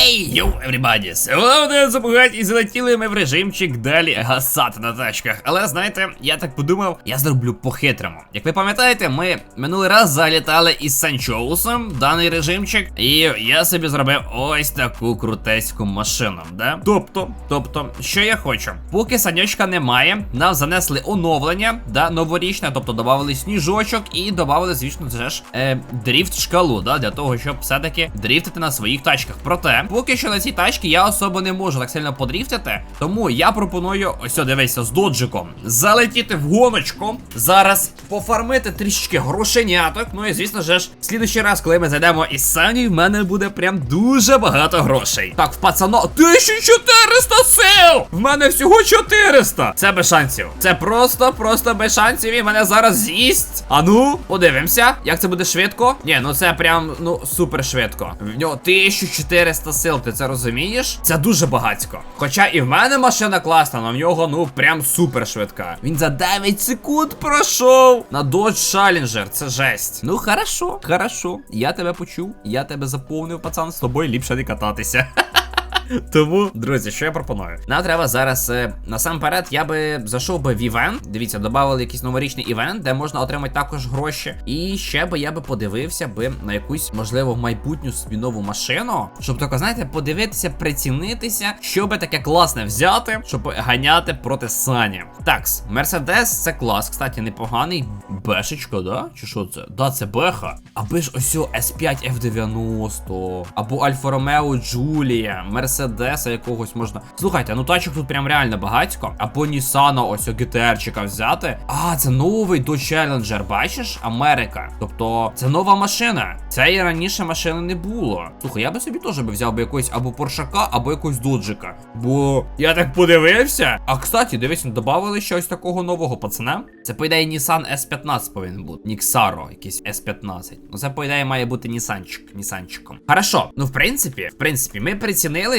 Хей, йоу, everybody! Головне забагать і залетіли ми в режимчик далі гасати на тачках. Але знаєте, я так подумав, я зроблю по-хитрому. Як ви пам'ятаєте, ми минулий раз залітали із Санчоусом даний режимчик, і я собі зробив ось таку крутеську машину, да? Тобто, тобто, що я хочу? Поки саньочка немає, нам занесли оновлення, да, новорічне, тобто додавали сніжочок і додавали, звісно, це ж е, дріфт шкалу, да, для того, щоб все-таки дріфтити на своїх тачках. Проте, поки що на цій тачці я особо не можу так сильно подріфтити, тому я пропоную, ось дивися, з доджиком залетіти в гоночку. Зараз пофармити трішечки грошеняток. Ну і звісно ж, в слідущий раз, коли ми зайдемо із Сані, в мене буде прям дуже багато грошей. Так, в пацано 1400 сил! В мене всього 400! Це без шансів. Це просто, просто без шансів. І мене зараз з'їсть. А ну, подивимося, як це буде швидко. Ні, ну це прям, ну, супер швидко. В нього 1400 сил, ти це розумієш? Це дуже багатько. Хоча і в мене машина класна, але в нього, ну, прям супер швидка. Він за 9 секунд пройшов на Dodge Challenger. Це жесть. Ну, хорошо, хорошо. Я тебе почув, я тебе заповнив, пацан, з тобою ліпше не кататися. Тому, друзі, що я пропоную? Нам треба зараз е, насамперед, я би зайшов би в івент. Дивіться, додали якийсь новорічний івент, де можна отримати також гроші. І ще би я би подивився би на якусь, можливо, майбутню собі машину. Щоб тако, знаєте, подивитися, прицінитися, що би таке класне взяти, щоб ганяти проти Сані. Такс, Мерседес це клас, кстати, непоганий. Бешечка, да? Чи що це? Да, це беха. Аби ж ось S5 F90, або Альфа Ромео Джулія, Мерседеса якогось можна. Слухайте, ну тачок тут прям реально багатько. Або Нісана, ось ГТРчика взяти. А, це новий Dodge Challenger, бачиш? Америка. Тобто, це нова машина. Цієї раніше машини не було. Слухай, я би собі теж би взяв би якогось або Поршака, або якогось доджика. Бо я так подивився. А кстати, дивись, додавали щось такого нового пацана. Це по ідеї Nissan S15 повинен бути. Ніксаро, якийсь S15. Ну це по ідеї має бути Нісанчик. Нісанчиком. Хорошо. Ну в принципі, в принципі, ми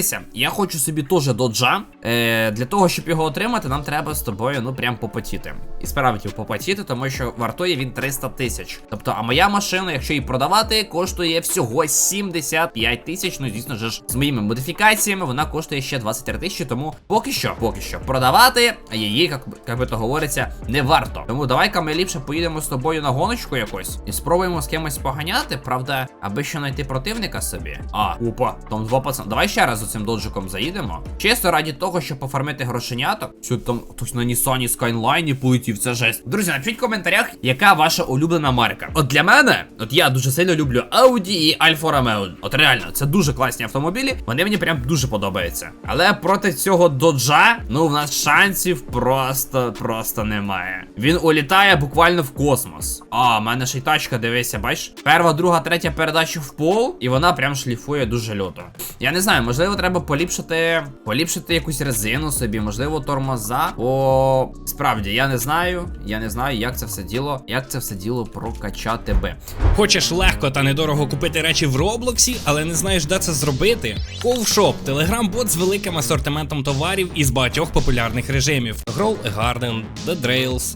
прицінилися. Я хочу собі теж доджа. Е, Для того, щоб його отримати, нам треба з тобою, ну прям попотіти. І справді попотіти, тому що вартує він 300 тисяч. Тобто, а моя машина, якщо її продавати, коштує всього 75 тисяч. Ну, звісно ж, з моїми модифікаціями вона коштує ще 23 тисячі. Тому поки що, поки що, продавати її, як, як би то говориться, не варто. Тому давай-ка ми ліпше поїдемо з тобою на гоночку якось і спробуємо з кимось поганяти. Правда, аби ще знайти противника собі. А, опа, там два пацани. Давай ще раз за цим доджиком заїдемо. Чисто раді того, щоб пофармити грошеняток. Що там хтось на Нісані Скайнлайні полетів, це жесть. Друзі, напишіть в коментарях, яка ваша улюблена марка. От для мене, от я дуже сильно люблю Audi і Alfa Romeo. От реально, це дуже класні автомобілі. Вони мені прям дуже подобаються. Але проти цього доджа, ну в нас шансів просто, просто немає. Він улітає буквально в космос. А, в мене ще й тачка, дивися, бачиш? Перша, друга, третя передача в пол, і вона прям шліфує дуже люто. Я не знаю, можливо, треба поліпшити, поліпшити якусь резину собі, можливо, тормоза. Бо справді я не знаю. Я не знаю, як це все діло, як це все діло прокачати би. Хочеш легко та недорого купити речі в Роблоксі, але не знаєш, де це зробити? Ковшоп телеграм-бот з великим асортиментом товарів із багатьох популярних режимів: Grow a Garden, The Drails,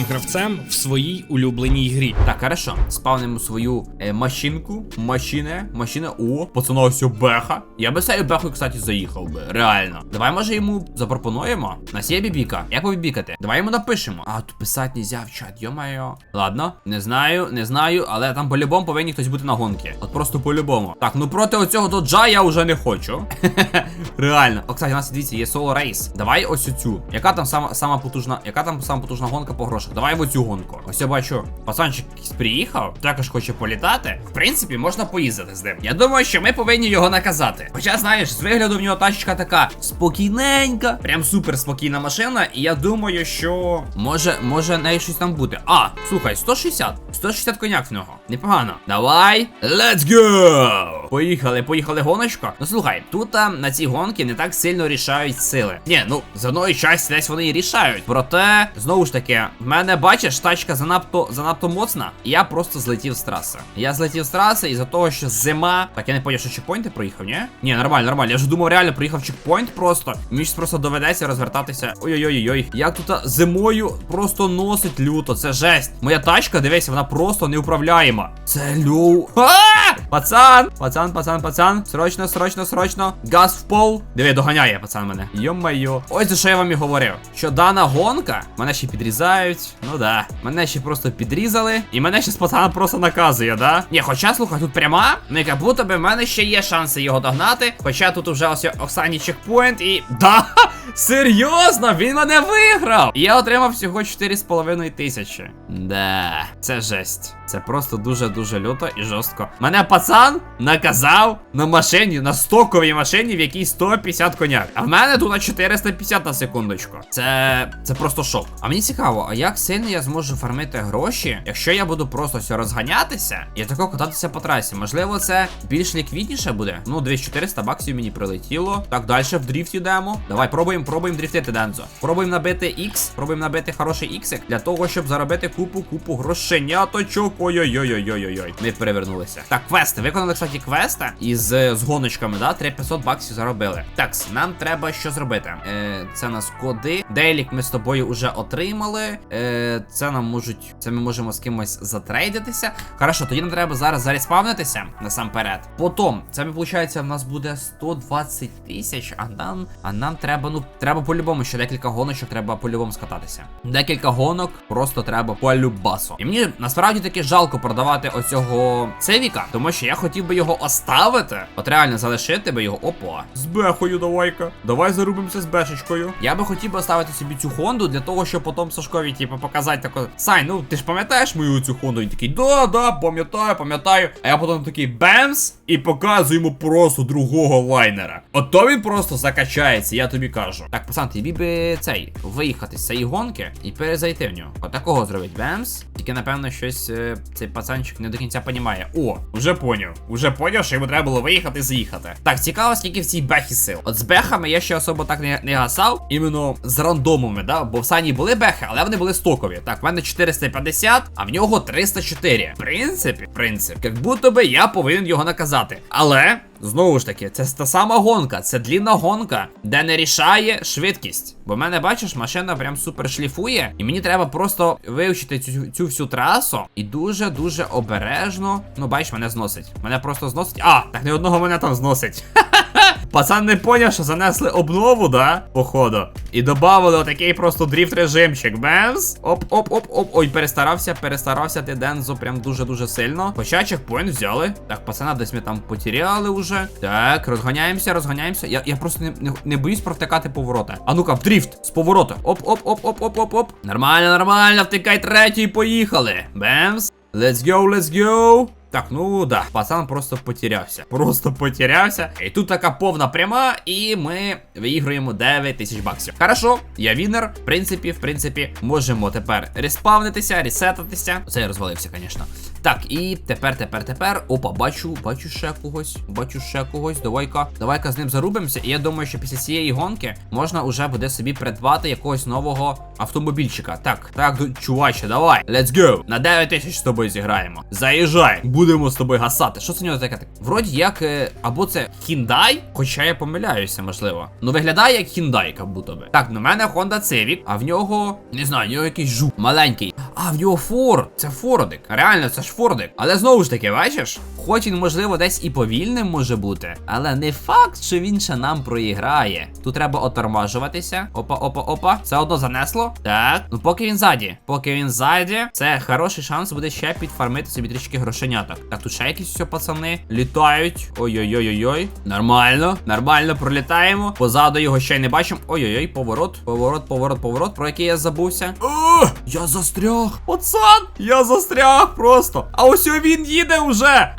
гравцем в своїй улюбленій грі. Так, хорошо. Спавнимо свою е, машинку. Машина, машина. О, пацана, ось беха. Я би цією бехою, кстати, заїхав би. Реально. Давай, може, йому запропонуємо. У нас є бібіка. Як побібікати? Давай йому напишемо. А, тут писати нельзя в чат, йо-моє. Ладно, не знаю, не знаю, але там по-любому повинні хтось бути на гонки. От просто по-любому. Так, ну проти оцього доджа я вже не хочу. Реально. О, кстати, у нас дивіться, є соло рейс. Давай ось цю. Яка там сама, сама потужна, яка там сама потужна гонка по грошах? Давай в оцю гонку. Ось я бачу, пацанчик приїхав, також хоче політати. В принципі, можна поїздити з ним. Я думаю, що ми повинні його наказати. Хоча, знаєш, з вигляду в нього тачка така спокійненька, прям супер спокійна машина. І я думаю, що може, може неї щось там бути. А, слухай, 160. 160 коняк в нього. Непогано. Давай. Let's go! Поїхали, поїхали гоночка. Ну слухай, тут а, на ці гонки не так сильно рішають сили. Ні, ну з одної частини десь вони і рішають. Проте, знову ж таки, в мене бачиш, тачка занадто занадто моцна. Я просто злетів з траси. Я злетів з траси із-за того, що зима. Так я не поняв, що чекпоінти проїхав, ні? Ні, нормально, нормально. Я вже думав, реально проїхав чекпоінт просто. Мені ж просто доведеться розвертатися. Ой-ой-ой-ой. Як тут зимою просто носить люто. Це жесть. Моя тачка, дивись, вона просто неуправляєма. Це лю. Пацан! Пацан, пацан, пацан. Срочно, срочно, срочно. Газ в пол. Диви, доганяє пацан мене. Йо-майо. Ось за що я вам і говорив. Що дана гонка, мене ще підрізають. Ну да. Мене ще просто підрізали. І мене ще пацан просто наказує, да? Ні, хоча, слухай, тут пряма. Ну як будто би в мене ще є шанси його догнати. Хоча тут уже ось останній чекпоінт і. Да! Серйозно, він мене виграв! І я отримав всього 4,5 тисячі. Да, це жесть. Це просто дуже-дуже люто і жорстко. Мене пацан наказав на машині, на стоковій машині, в якій 150 коняк. А в мене тут на 450 на секундочку. Це. це просто шок. А мені цікаво, а як сильно я зможу фармити гроші, якщо я буду просто все розганятися і тако кататися по трасі? Можливо, це більш ліквідніше буде. Ну, 2400 баксів мені прилетіло. Так, далі в дріфт йдемо. Давай, пробуємо, пробуємо дріфтити, Дензо. Пробуємо набити X, пробуємо набити хороший іксик для того, щоб заробити купу, купу грошеняточок. Ой-ой-ой-ой-ой-ой. Ми перевернулися. Так, квести. Виконали, кстати, квеста із з гоночками, да? 3500 баксів заробили. Так, нам треба що зробити. Е, це нас коди. Дейлік ми з тобою вже отримали. Е, це нам можуть. Це ми можемо з кимось затрейдитися. Хорошо, тоді нам треба зараз зареспавнитися насамперед. Потім, це ми, виходить, в нас буде 120 тисяч, а нам, а нам треба, ну, треба по-любому, ще декілька гоночок треба по-любому скататися. Декілька гонок просто треба по-любасу. І мені насправді таки жалко продавати оцього цевіка, тому що я хотів би його оставити. От реально залишити би його. Опа. З бехою давай-ка. Давай зарубимося з бешечкою. Я би хотів би оставити собі цю хонду для того, щоб потім Сашкові, типу, показати тако. Сань, ну ти ж пам'ятаєш мою цю хонду? Він такий, да, да, пам'ятаю, пам'ятаю. А я потім такий бемс і показую йому просто другого лайнера. Ото він просто закачається, я тобі кажу. Так, пацан, тобі би цей виїхати з цієї гонки і перезайти в нього. Отакого зробить бемс. Тільки напевно щось е, цей пацанчик не до кінця понімає. О, вже поняв. Уже поняв, що йому треба було виїхати і заїхати. Так, цікаво, скільки в цій бехі сил. От з бехами я ще особо так не, не гасав. Іменно з рандомами, да? Бо в Сані були бехи, але вони були стокові. Так, в мене 450, а в нього 304. В принципі, в принципі, як будто би я повинен його наказати. Але. Знову ж таки, це та сама гонка, це длінна гонка, де не рішає швидкість. Бо в мене, бачиш, машина прям супер шліфує, і мені треба просто вивчити цю, цю всю трасу і дуже-дуже обережно. Ну, бачиш, мене зносить. Мене просто зносить. А, так не одного мене там зносить. Пацан не поняв, що занесли обнову, да? Походу. І додавали отакий просто дріфт режимчик. Бенз. Оп-оп-оп-оп. Ой, перестарався, перестарався ти Дензо прям дуже-дуже сильно. Хоча чекпоінт взяли. Так, пацана десь ми там потеряли уже. Так, розганяємося, розганяємося. Я, я просто не, не, не боюсь провтикати повороти. А ну-ка, в дріфт з поворота. Оп-оп-оп-оп-оп-оп-оп. Нормально, нормально, втикай третій, поїхали. Бемс. Let's go, let's go. Так, ну да, пацан просто потерявся. Просто потерявся. І тут така повна пряма, і ми виіграємо 9 тисяч баксів. Хорошо, я вінер. В принципі, в принципі, можемо тепер респавнитися, ресетатися. Це я розвалився, звісно. Так, і тепер, тепер, тепер. Опа, бачу, бачу ще когось. Бачу ще когось. Давай-ка, давай-ка з ним зарубимося. І я думаю, що після цієї гонки можна уже буде собі придбати якогось нового автомобільчика. Так, так, чуваче, давай. Let's go. На 9 тисяч з тобою зіграємо. Заїжджай. Будемо з тобою гасати. Що це нього таке? Так, Вроді як. е, Або це Hyundai, хоча я помиляюся, можливо. Ну виглядає як Hyundai, як будто би. Так, на мене Honda Civic, а в нього. Не знаю, в нього якийсь жук маленький. А, в нього фор. Це фордик. Реально, це ж фордик. Але знову ж таки, бачиш? Хоч він, можливо, десь і повільним може бути, але не факт, що він ще нам проіграє. Тут треба отормажуватися. Опа, опа, опа. Все одно занесло. Так. Ну поки він ззаді. Поки він ззаді, це хороший шанс буде ще підфармити собі трішки грошеняток. Так, тут ще якісь все пацани літають. Ой-ой-ой-ой-ой. Нормально, нормально пролітаємо. Позаду його ще й не бачимо. Ой-ой-ой, поворот, поворот, поворот, поворот, про який я забувся. Я застряг. Пацан, я застряг просто. А ось він їде вже.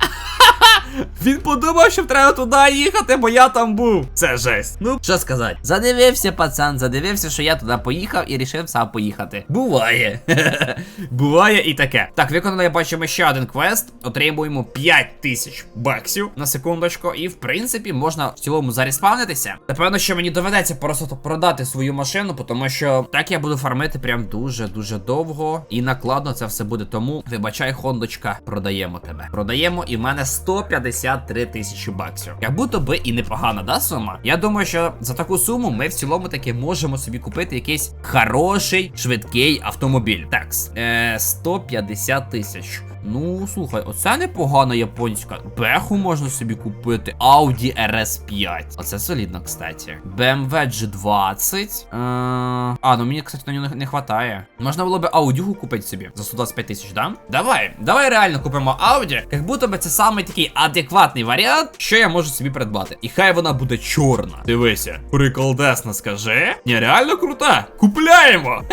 Він подумав, що треба туди їхати, бо я там був. Це жесть. Ну, що сказати? Задивився, пацан, задивився, що я туди поїхав і рішив сам поїхати. Буває. Буває і таке. Так, виконали, бачимо ще один квест. Отримуємо 5 тисяч баксів на секундочку. І в принципі можна в цілому зареспавнитися. Напевно, що мені доведеться просто продати свою машину, тому що так я буду фармити прям дуже-дуже довго і накладно це все буде. Тому вибачай, хондочка, продаємо тебе. Продаємо, і в мене 153 тисячі баксів. Як будто би і непогана, да, сума? Я думаю, що за таку суму ми в цілому таки можемо собі купити якийсь хороший швидкий автомобіль. Такс, е, 150 тисяч. Ну, слухай, оце непогана японська. Беху можна собі купити. Audi RS5. Оце солідно, кстати. BMW G20. Е, а, ну мені, кстати, на нього не, хватає. Можна було би Audi купити собі за 125 тисяч, да? Давай, давай реально купимо Audi. Як будто би це самий такий адекватний варіант, що я можу собі придбати. І хай вона буде чорна. Дивися, приколдесно скажи. Ні, реально крута. Купляємо.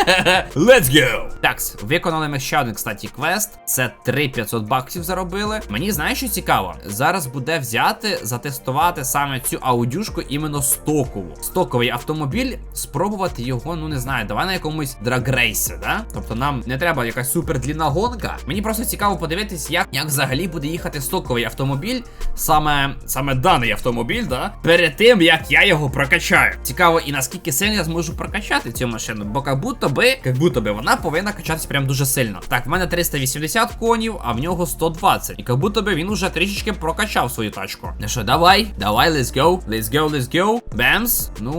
Let's go! Так, виконали ми ще один, кстати, квест. Це 3500 баксів заробили. Мені знаєш, що цікаво? Зараз буде взяти, затестувати саме цю аудюшку іменно стокову. Стоковий автомобіль, спробувати його, ну не знаю, давай на якомусь драгрейсі, да? Тобто нам не треба якась супердлінна гонка. Мені просто цікаво подивитись, як, як взагалі буде їхати стоковий автомобіль, саме саме даний автомобіль, да? Перед тим як я його прокачаю. Цікаво, і наскільки сильно я зможу прокачати цю машину, бо як будто би, як будто би вона повинна качатися прям дуже сильно. Так, в мене 380 конів, а в нього 120. І як будто би він уже трішечки прокачав свою тачку. Ну що, давай, давай, let's go, let's go, let's go. Бемс. Ну,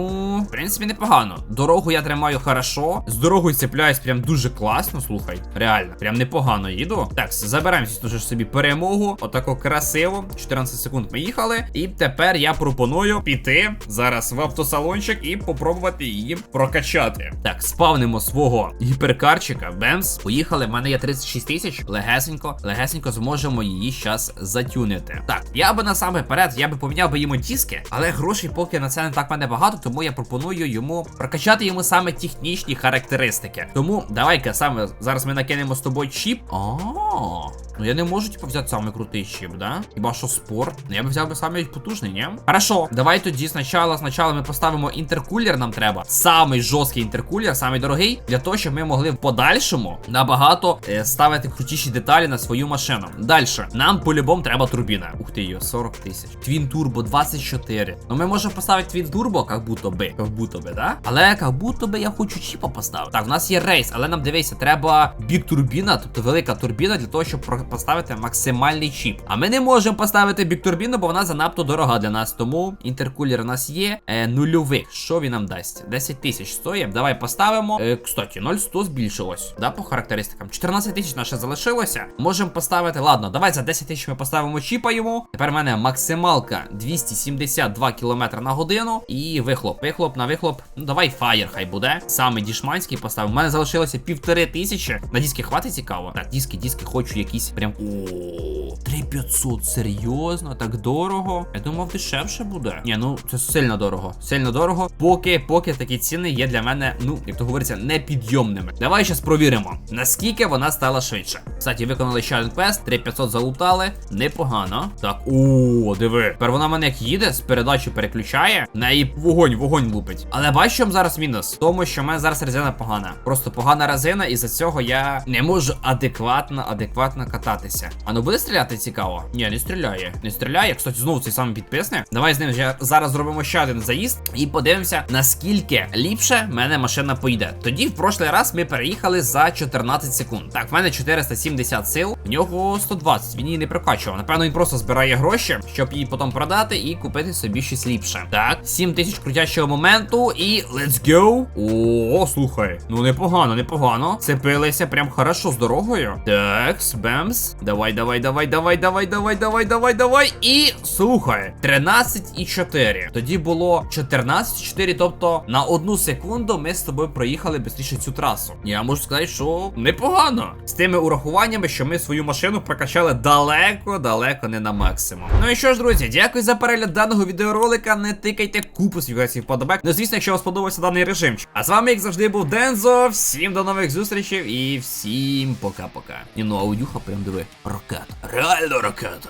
в принципі, непогано. Дорогу я тримаю хорошо. З дорогою цепляюсь прям дуже класно, слухай. Реально, прям непогано їду. Так, забираємося ж собі перемогу. Отако красиво. 14 секунд ми їхали. І тепер я пропоную піти зараз в автосалончик і попробувати її прокачати. Так, спавнимо свого гіперкарчика. Бемс. Поїхали. В мене є 36 тисяч. Легесенько, легесенько зможемо її щас затюнити. Так, я би насамперед, я би поміняв би йому диски, але грошей поки на це не так мене багато, тому я пропоную йому прокачати йому саме технічні характеристики. Тому давай-ка саме зараз ми накинемо з тобою чіп. А, ну я не можу типу взяти самий крутий чіп, да? Хіба що спорт? Ну я б взяв би самий потужний, ні? Хорошо, давай тоді спочатку, спочатку ми поставимо інтеркулер, нам треба. Самий жорсткий інтеркулер, самий дорогий, для того, щоб ми могли в подальшому набагато е, ставити крутіші деталі на свою машину. Далі, нам по-любому треба турбіна. Ух ти, йо, 40 тисяч. Твін Турбо 24. Ну ми можемо поставити Твін Турбо, як будто би, як будто би, да? Але як будто би я хочу чіпа поставити. Так, в нас є рейс, але нам дивися, треба бік турбіна, тобто велика турбіна для того, щоб поставити максимальний чіп. А ми не можемо поставити бік турбіну, бо вона занадто дорога для нас. Тому інтеркулер у нас є е, нульових. Що він нам дасть? 10 тисяч стоїть. Давай поставимо. Е, кстати, 0,100 збільшилось. Да, по характеристикам. 14 тисяч наше залишилося. Можемо поставити. Ладно, давай за 10 тисяч ми поставимо чіпа йому. Тепер в мене максималка 272 км на годину. І вихлоп. Вихлоп на вихлоп. Ну давай фаєр хай буде. Саме дішманський поставив. У мене залишилося півтори тисячі. На диски хватить цікаво. Так, диски, диски, хочу якісь прям. О, 3500, серйозно, так дорого. Я думав, дешевше буде. Ні, ну це сильно дорого. Сильно дорого. Поки, поки такі ціни є для мене, ну, як то говориться, непідйомними. Давай зараз провіримо, наскільки вона стала швидше. Кстати, виконали один квест, 3500 залутали. Непогано. Так, о, диви. Тепер вона мене як їде, з передачі переключає. В неї вогонь, вогонь лупить. Але бачиш, в зараз мінус? Тому, що в мене зараз резина погана. Просто погана резина, і за цього я не можу адекватно, адекватно кататися. А ну буде стріляти цікаво? Ні, не стріляє. Не стріляє. Кстати, знову цей самий підписник. Давай з ним зараз зробимо ще один заїзд і подивимося, наскільки ліпше мене машина поїде. Тоді в прошлий раз ми переїхали за 14 секунд. Так, в мене 470 сил. В нього 120, він її не прокачував. Напевно, він просто збирає гроші, щоб її потім продати і купити собі щось ліпше. Так, 7 тисяч крутящого моменту і let's go. О, слухай. Ну непогано, непогано. Цепилися прям хорошо з дорогою. Так, бемс. Давай, давай, давай, давай, давай, давай, давай, давай, давай. І слухай, 13 і 4. Тоді було 14-4, тобто на одну секунду ми з тобою проїхали швидше цю трасу. Я можу сказати, що непогано. З тими урахуваннями, що ми свою машину прокачали далеко, далеко не на максимум. Ну і що ж, друзі, дякую за перегляд даного відеоролика. Не тикайте купу свій вподобайк. Ну, звісно, якщо вам сподобався даний режимчик. А з вами, як завжди, був Дензо. Всім до нових зустрічей і всім пока-пока. І ну аудюха прям диви. Ракета. Реально ракета.